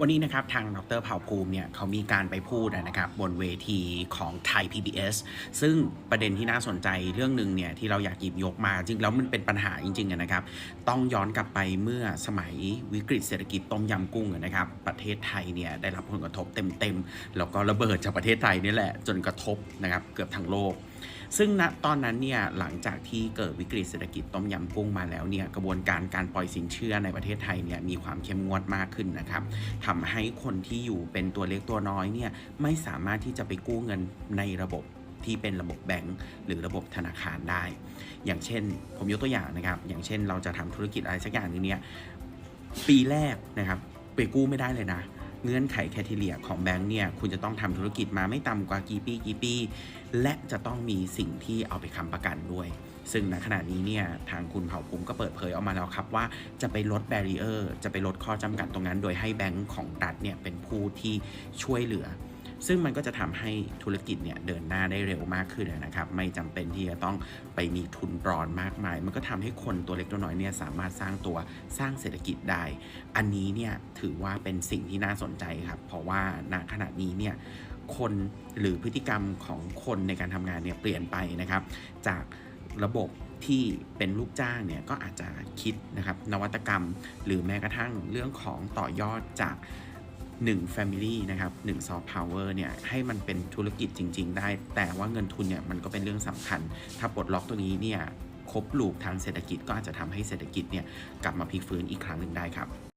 วันนี้นะครับทางดรเผ่าภูมิเนี่ยเขามีการไปพูดนะครับบนเวทีของไทย PBS ซึ่งประเด็นที่น่าสนใจเรื่องหนึ่งเนี่ยที่เราอยากหยิบยกมาจริงแล้วมันเป็นปัญหาจริงๆนะครับ ต้องย้อนกลับไปเมื่อสมัยวิกฤตเศรษฐกิจต้มยำกุ้งนะครับประเทศไทยเนี่ยได้รับผลกระทบเต็มๆแล้วก็ระเบิดจากประเทศไทยนี่แหละจนกระทบนะครับเกือบทั้งโลก ซึ่งณตอนนั้นเนี่ยหลังจากที่เกิดวิกฤตเศรษฐกิจต้มยำกุ้งมาแล้วเนี่ยกระบวนการการปล่อยสินเชื่อในประเทศไทยเนี่ยมีความเข้มงวดมากขึ้นนะครับทำให้คนที่อยู่เป็นตัวเล็กตัวน้อยเนี่ยไม่สามารถที่จะไปกู้เงินในระบบที่เป็นระบบแบงก์หรือระบบธนาคารได้ อย่างเช่น ผมยกตัวอย่างนะครับ อย่างเช่นเราจะทำธุรกิจอะไรสักอย่างนึงเนี่ยปีแรกนะครับไปกู้ไม่ได้เลยนะ เงื่อนไขแคทีเลียของแบงก์เนี่ยคุณจะต้องทำธุรกิจมาไม่ต่ำกว่ากี่ปีกี่ปี และจะต้องมีสิ่งที่เอาไปค้ำประกันด้วย ซึ่งณขณะนี้เนี่ยทางคุณเผ่าภูมิก็เปิดเผยออกมาแล้วครับว่าจะไปลดแบรีเออร์จะไปลดข้อจำกัดตรงนั้น โดยให้แบงก์ของรัฐเนี่ยเป็นผู้ที่ช่วยเหลือ ซึ่งมันก็จะทำให้ธุรกิจเนี่ยเดินหน้าได้เร็วมากขึ้นนะครับ ไม่จำเป็นที่จะต้องไปมีทุนรอนมากมาย มันก็ทำให้คนตัวเล็กตัวน้อยเนี่ยสามารถสร้างตัวสร้างเศรษฐกิจได้ อันนี้เนี่ยถือว่าเป็นสิ่งที่น่าสนใจครับ เพราะว่าณขณะนี้เนี่ยคนหรือพฤติกรรมของคนในการทำงานเนี่ยเปลี่ยนไปนะครับ จากระบบที่เป็นลูกจ้างเนี่ยก็อาจจะคิดนะครับนวัตกรรม หรือแม้กระทั่งเรื่องของต่อยอดจาก 1 Family นะครับ1 Soft Power เนี่ยให้มันเป็นธุรกิจจริง ๆ ได้ แต่ว่าเงินทุนเนี่ยมันก็เป็นเรื่องสำคัญ ถ้าปลดล็อกตัวนี้เนี่ยครบลูกทางเศรษฐกิจก็อาจจะทำให้เศรษฐกิจเนี่ยกลับมาพลิกฟื้นอีกครั้งหนึ่งได้ครับ